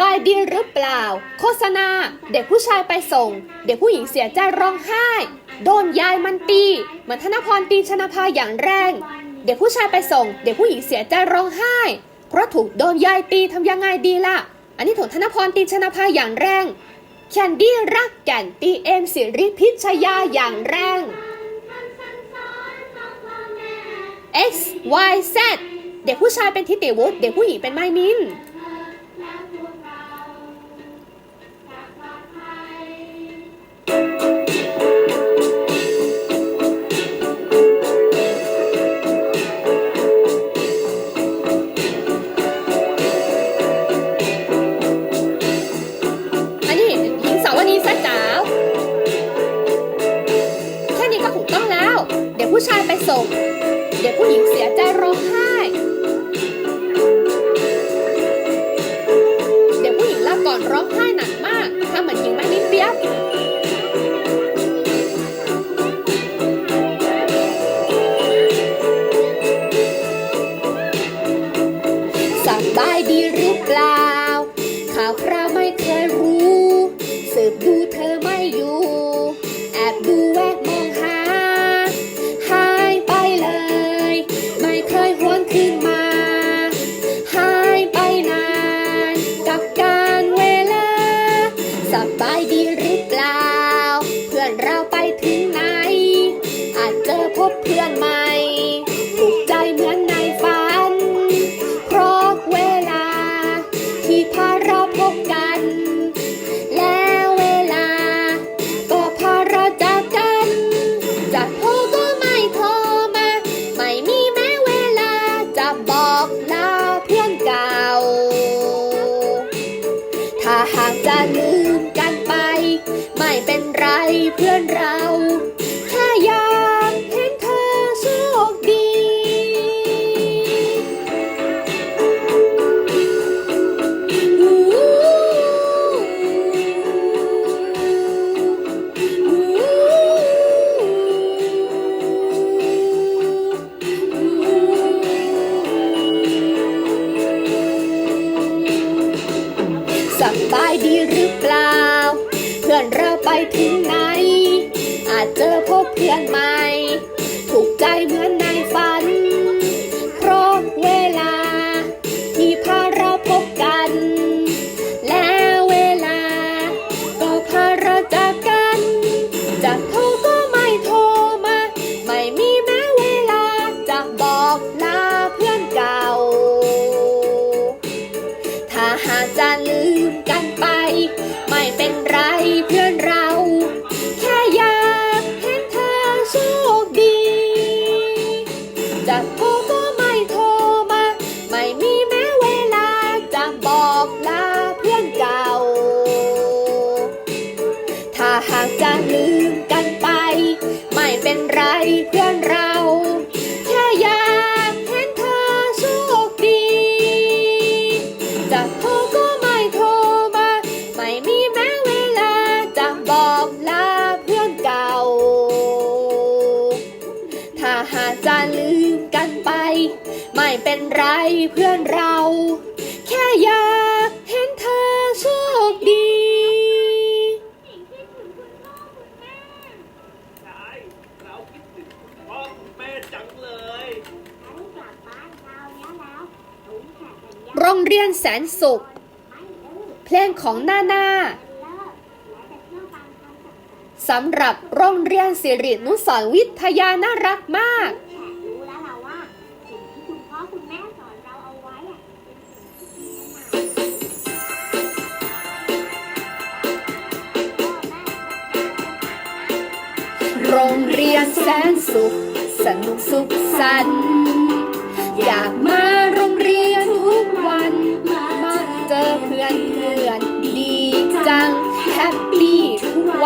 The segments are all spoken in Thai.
บายดีหรือเปล่า โฆษณา เด็กผู้ชายไปส่ง เด็กผู้หญิงเสียใจร้องไห้ โดนยายมันตีเหมือนธนพรตีชนภาอย่างแรง เด็กผู้ชายไปส่ง เด็กผู้หญิงเสียใจร้องไห้ เพราะถูกโดนยายตีทำยังไงดีล่ะ อันนี้ถูกธนพรตีชนภาอย่างแรงแคนดี้รักแก่นตีเอ็มสิริพิชยาอย่างแรง X Y Z เด็กผู้ชายเป็นทิติวุฒิเด็กผู้หญิงเป็นไมมิน เป็นไรเพื่อนเราแค่อยากเห็นเธอโชคดีจะโทรก็ไม่โทรมา ไม่มีแม้เวลาจะบอกลาเพื่อนเก่า ถ้าหากจะลืมกันไป ไม่เป็นไรเพื่อนเรา แค่อยาก รงเรียนแสนสุข เพลงของหน้าหน้าสำหรับโรงเรียนสิรินุสรวิทยาน่ารักมากโรงเรียนแสนสุข สนุกสุขสันอยากมา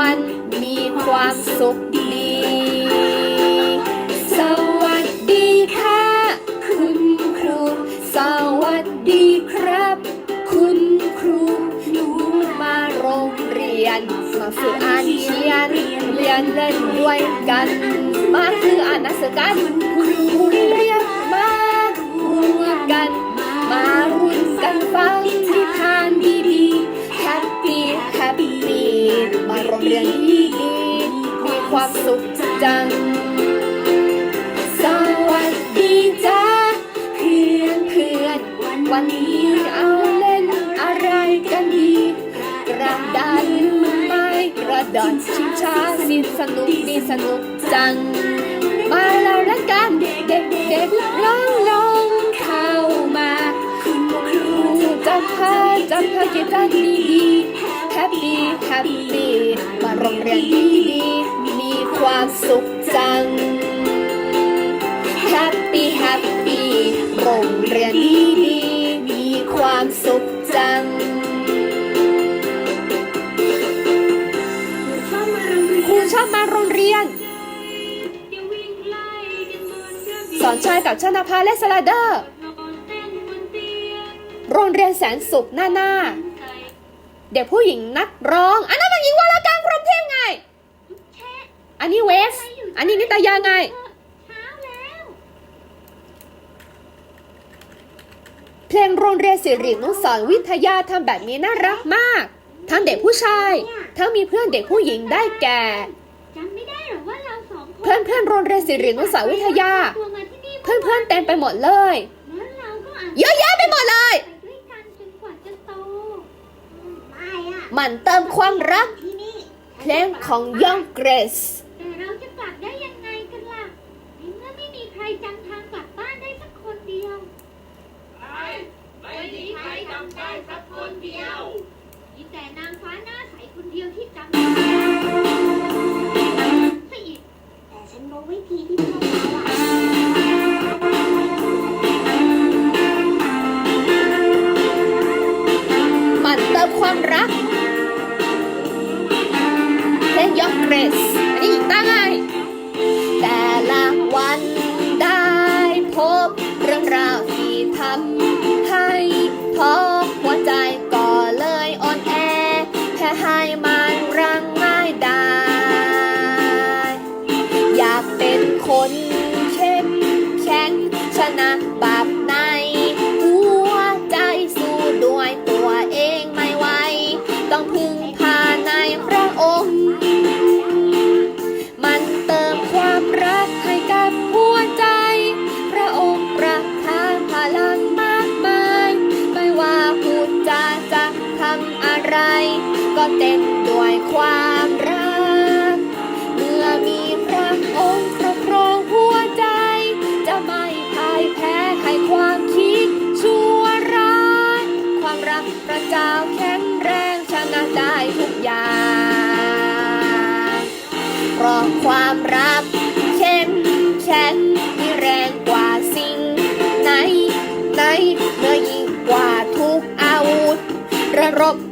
วันมีความสุขดี สวัสดีค่ะ คุณครู สวัสดีครับ คุณครูหนูมาโรงเรียนมาฝึกอ่านเขียนเรียนเล่นด้วยกัน มาคืออ่านหนังสือกันคุณครูเรียกมารวมกัน มารุ่นกันฟังนิทานดี เรื่องที่ดี มีความสุขจัง สวัสดีจ้าเพื่อนเพื่อน วันนี้เอาเล่นอะไรกันดี กระดานไม้กระดอนชิงช้านิสนุกดีสนุกจัง มาแล้วนะกันเด็กเด็กร้องลงเข้ามาครูจะพาจะพาเกียรติดี แฮปปี้แฮปปี้มาโรงเรียนดีๆมีความสุขจังแฮปปี้แฮปปี้โรงเรียนดีๆมีความสุขจังครูชอบมาโรงเรียน สอนชายกับชนาภาและสไลเดอร์ โรงเรียนแสนสุขหน้าหน้า เด็กผู้หญิงนักร้อง อันนั้นมันหญิงวรการพรมเทพไง อันนี้เวส อันนี้นิตยาไงเช้าแล้วเพลงโรงเรียนสิรินุสรณ์วิทยาทำแบบนี้น่ารักมาก ทั้งเด็กผู้ชาย ทั้งมีเพื่อนเด็กผู้หญิงได้แก่ จำไม่ได้หรอว่าเราสองคนเพื่อนเพื่อนโรงเรียนสิรินุสรณ์วิทยา เพื่อนเพื่อนเต็มไปหมดเลย เยอะแยะไปหมดเลย ไปด้วยกันจนกว่าจะโตไม่อะมันเติมความรักที่นี่เพลงของ Young Grace แต่เราจะกลับได้ยังไงกันล่ะในเมื่อไม่มีใครจำทางกลับบ้านได้สักคนเดียวไม่มีใครจำได้สักคนเดียว มีแต่นางฟ้าหน้าใสคนเดียวที่จำได้ซะอีกแต่ฉันรู้วิธีที่พวกเราอะมันเติมความรัก เพลง Young Grace ความรัก เข้มแข็งมีแรงกว่าสิ่งไหนไหนเมื่อยิ่งกว่าทุกอาวุธ ระรบเบิ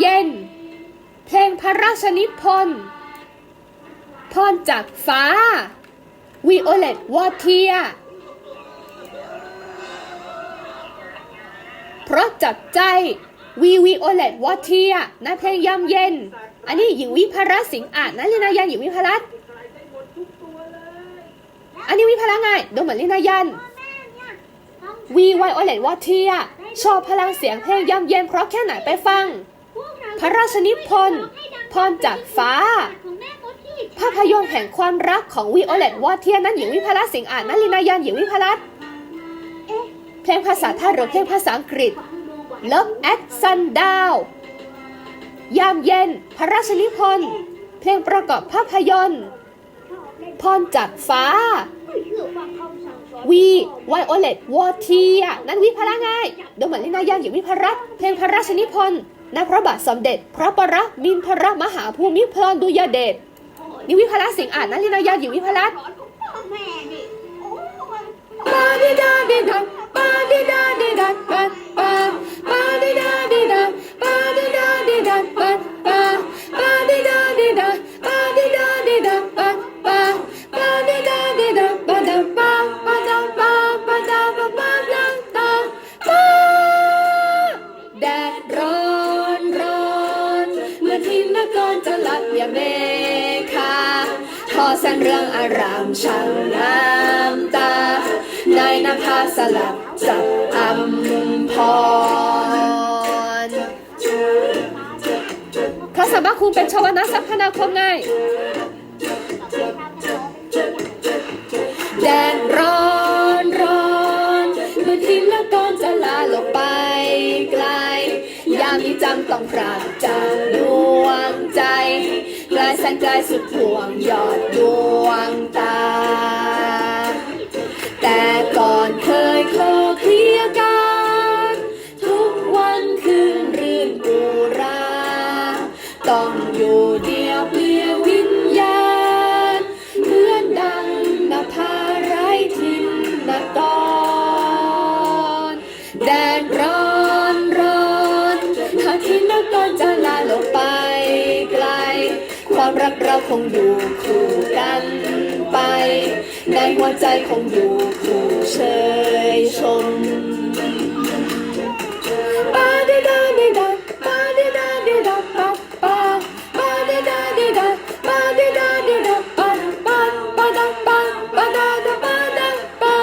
เย็น เพลงพระราชนิพนธ์พรจากฟ้าวิโอเลตวอเทียเพราะจับใจวีวิโอเลตวอเทียในเพลงยามเย็น อันนี้หญิงวิภรัสิงอาจนะลีนายันหญิงวิภรัตอันนี้วิภรัตน์ไงดูเหมือนลีนายันพ่อแม่เนี่ยต้องวีไวโอเลตวอเทียชอบพลังเสียงเพลงยามเย็นเพราะแค่ไหนไปฟัง ราพระราชนิพนธ์พรจากฟ้า ภาพยนตร์แห่งความรักของวิโอเลตวอเทียนั้นหญิงวิภรัตน์สิงห์อาจนัลินายันหญิงวิภรัตน์เพลงภาษาไทยหรือเพลงภาษาอังกฤษ Love at Sundown ยามเย็น พระราชนิพนธ์เพลงประกอบภาพยนตร์ชอนพรจากฟ้าวีไวโอเลตวอเทียนั้นวิภรัตน์ไงดูเหมือนลินายันหญิงวิภรัตน์เพลงพระราชนิพนธ์ ในพระบาทสมเด็จ พระปรมินทรมหาภูมิพลอดุลยเดชนี่วิภรัตน์สิงห์อาจนัลินายันหญิงวิภรัตน์สอนของพ่อแม่นี่โอ้ยปาดิดาดิดาปาดิดาดิดา เรื่องอารามช่างน้ำตาในน้ำพาสลับจับอัมพรพระสัมมาคุณเป็นชาวนาสัพพนาคมไงแดดร้อนร้อนเมื่อทินและก่อนจะลาลงไปไกล ยามนี้จำต้องพรากจากดวงใจ ไกลแสนไกลสุดห่วงหยอดดวงตา แต่ก่อนเคยคลเคย เราคงอยู่คู่กันไป ในหัวใจคงอยู่คู่เชยชมปาดิดาดิดาปาดิดาดิดาปาปาปาดิดาดิดาปาดิดาดิดาปาปาปาดาปาปาดาดาปาดาปา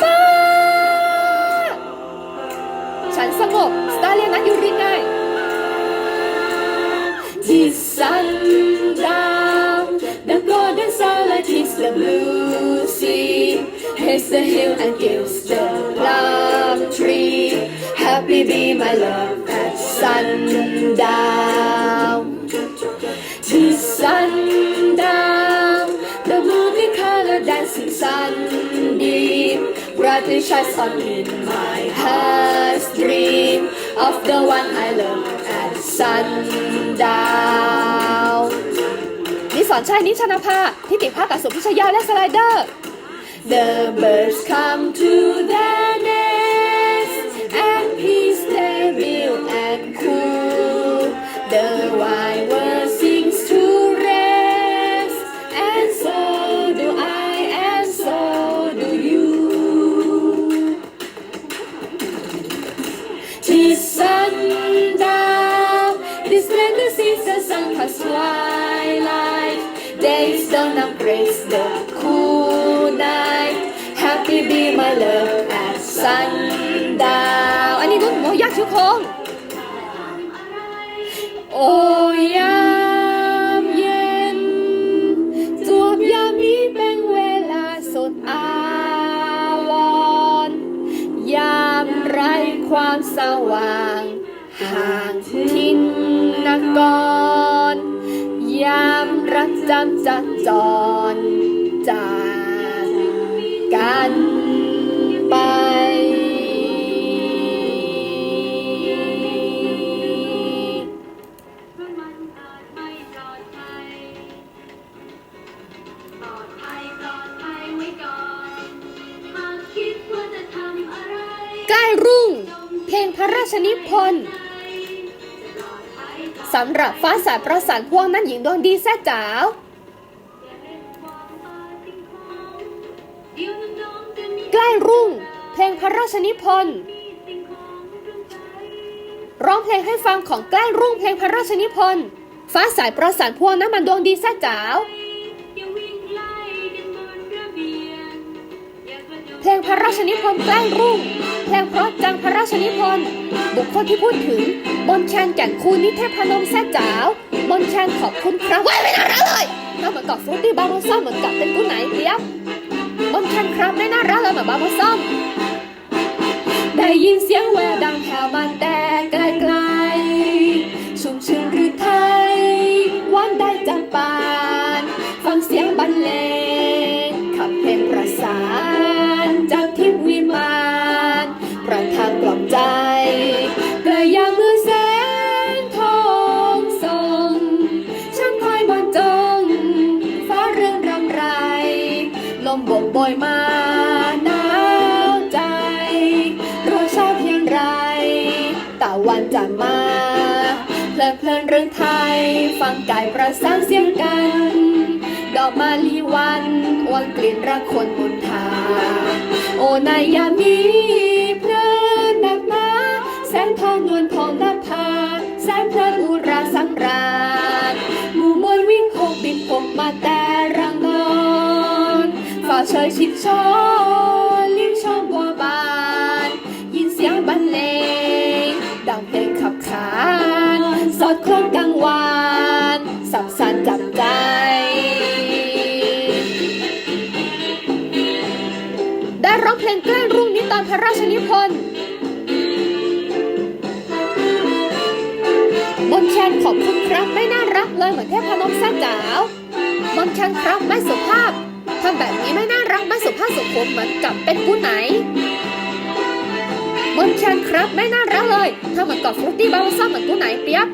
ปาฉันสงบสตาเลียนนั้นอยู่รินไง Hits the hill and gives the plum tree Happy be my love at sundown To sundown The movie color dancing sunbeam Brightly shines on in my heart's dream Of the one I love at sundown นิสอนชัยนิชนาภาทิติภาคกับสุพิชยาและสไลเดอร์ The birds come to their nest and peace they build and cool. The wild sings to rest, and so do I, and so do you. Tis sundown, this splendor sees the sun past twilight. Days and praise the. Happy be my love at sundown. อันนี้นุ่นโมยักษ์ชิวคงโอ้ยามเย็นจวบยามนี้เป็นเวลาสดอาวรยามไรความสว่างห่างทินนกร ยามรักจำจัดจร พระราชนิพนธ์สำหรับฟ้าสายประสานพวงนั้นหญิงดวงดีแซ่จ๋าวใกล้รุ่ง เพลงพระราชนิพนธ์ร้องเพลงให้ฟังของใกล้รุ่งเพลงพระราชนิพนธ์ฟ้าสายประสานพวงนั้นมันดวงดีแซ่จ๋าว ระโดดเพระราชนิพนธ์ใกล้รุ่งเพลงเพราะจังพระราชนิพนธ์บุคคลที่พูดถึงบนชันแก่นคูนิเทพพนมแซ่จ๋าวบนชันขอบคุณครับว้ายไม่น่ารักเลยน้าเหมือนกับฟรุตตี้บาร์โบซ่าเหมือนกับเป็นกูไหนเดียบบนชันครับไม่น่ารักเลยเหมือนบาร์โบซ่าได้ยินเสียงแววดังแถวมาแต่ ฟังกายประสานเสียงกัน ดอกมาลีวันอวนกลิ่นรักคนบนทางโอนายามีเพลินนักหนาแสงทองนวลทองนภาแสงเพลินอุราสังราหมู่มวลวิ่งหกบินหกมาแต่รังนอนฝ่าเชยชิดชอนลิ้มชมบัวบาน ยินเสียงบรรเลงดังเพลงขับขานสอดคล้องกังวาน สับสันจับใจ ได้ร้องเพลงใกล้รุ่งนี้ตอนพระราชนิพนธ์บนแคนขอบคุณครับไม่น่ารักเลยเหมือนเทพนมแซ่จ๋าวบนแคนครับไม่สุภาพทำแบบนี้ไม่น่ารักไม่สุภาพสุขุมเหมือนกับเป็นผู้ไหนมนชันครับไม่น่ารักเลยถ้าเหมือนกับฟรุตตี้บาร์ซ่าเหมือนกู้ไหนเปียบ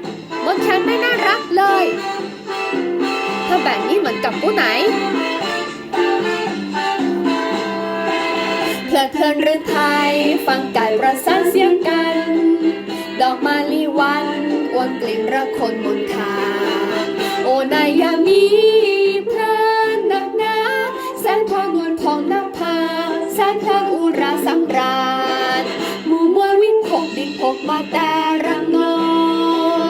มนชันไม่น่ารักเลย ถ้าแบบนี้เหมือนกับกูไหน เพลิดเพลินเรื่องไทย ฟังไก่ประสานเสียงกัน ดอกมาลีวันอวนกลิ่นระคนบนทา โอนายยามีเพลินนักหนาแสงทองนวลทองนภาแสงเพลิงอุราสังราญหมู่มวลวิ่งหกบินหกมาแต่รังนอ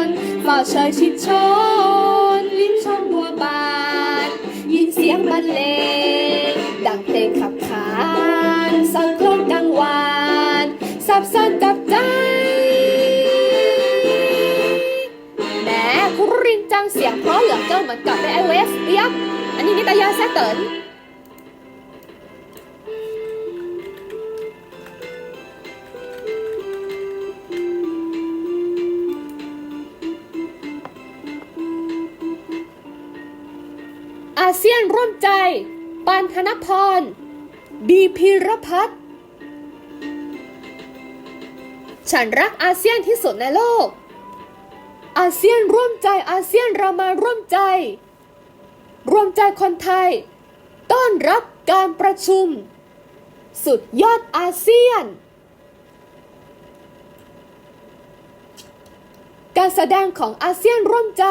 นฝ่าเชยชิดชอนลิ้มชมบัวบานยิน เสียงบรรเลงดังเพลงขับขานสังคมดังวานสับสนกับใจแหมคุรินจังเสียงเพราะเหลือเกินเหมือนกับในไอเวสเดียบอันนี้นิตยาแซตเติน ธนพร บีพีรพัฒน์ฉันรักอาเซียนที่สุดในโลก อาเซียนร่วมใจอาเซียนเรามาร่วมใจรวมใจคนไทย ต้อนรับการประชุม สุดยอดอาเซียน การแสดงของอาเซียนร่วมใจ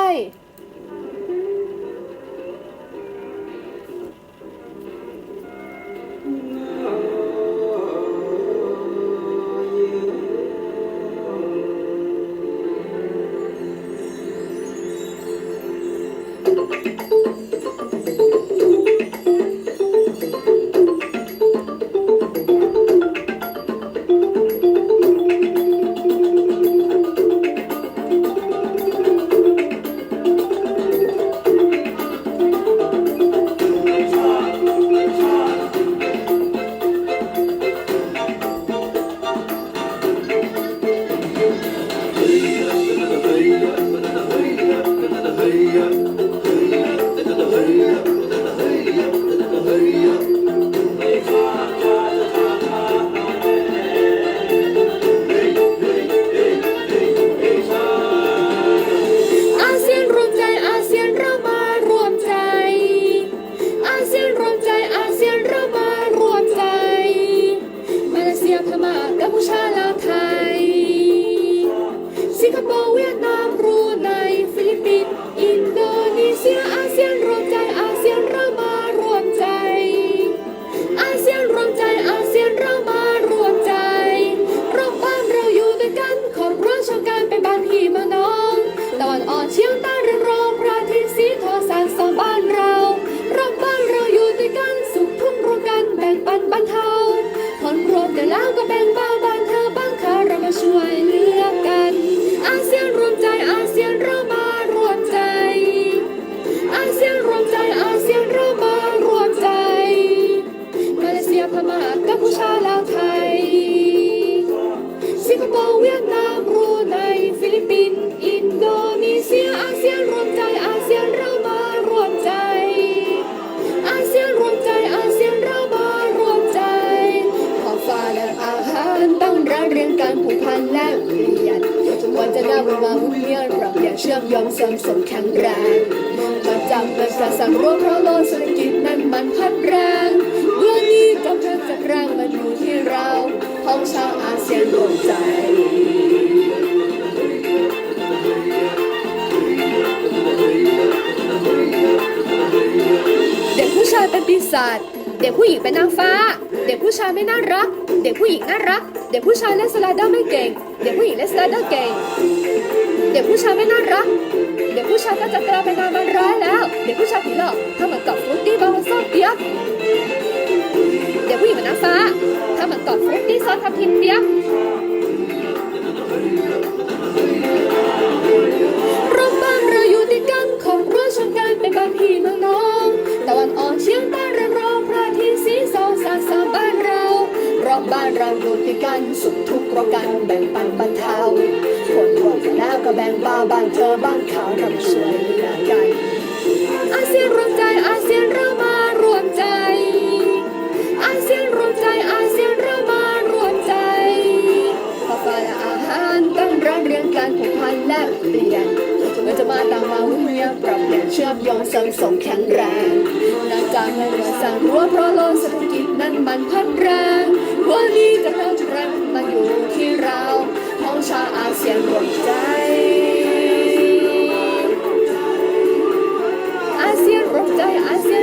เชื่อมโยงเสริมสมแข็งแรงมาจำเป็นประสานร่วมเพราะโลกเศรษฐกิจนั้นมันพันแรงเมื่อนี้กำลังจะแรงมันอยู่ที่เราของชาวอาเซียนรวมใจเด็กผู้ชายเป็นปีศาจ เด็กผู้หญิงเป็นนางฟ้า เด็กผู้ชายไม่น่ารัก เด็กผู้หญิงน่ารัก เด็กผู้ชายเล่นสไลเดอร์ไม่เก่ง เด็กผู้หญิงเล่นสไลเดอร์เก่ง เด็กผู้ชายไม่น่ารัก เด็กผู้ชายก็จะกลายเป็นนางมันร้ายแล้ว เด็กผู้ชายผีหลอกถ้าเหมือนกับฟรุตตี้บางวันซอสเปียกเด็กผู้หญิงเป็นนางฟ้าถ้าเหมือนกับฟรุตตี้ซอสทับทิมเปียกร่มบ้านเราอยู่ติดกันของรั้วชนกันเป็นบ้านพี่เมืองน้องตะวันออกเฉียงใต้ รอบบ้านเราอยู่ติดกันสุขทุกข์รอกันแบ่งปันบรรเทาคนรวกันแล้วก็แบ่งเบาบ้านเธอบ้านเขาเราช่วยเหลือกันอาเซียนรวมใจอาเซียนเรามารวมใจ อาเซียนรวมใจอาเซียนเรามารวมใจข้าวปลาและอาหารต้องร้านเรียงการผูกพันแลกเปลี่ยนเมื่อจะมาต่างมาวุ่นเวียนปรับเปลี่ยนเชื่อมโยงเสริมสมแข็งแรงน่าจะไม่เหลือสั่งรั้วเพราะโลกเศรษฐกิจ นั้นมันพัดแรงวัานี้กำลังแรงมาอยู่ที่เราท้องชาอาเซียนหมดใจ อาเซียนรบใจอาเซียน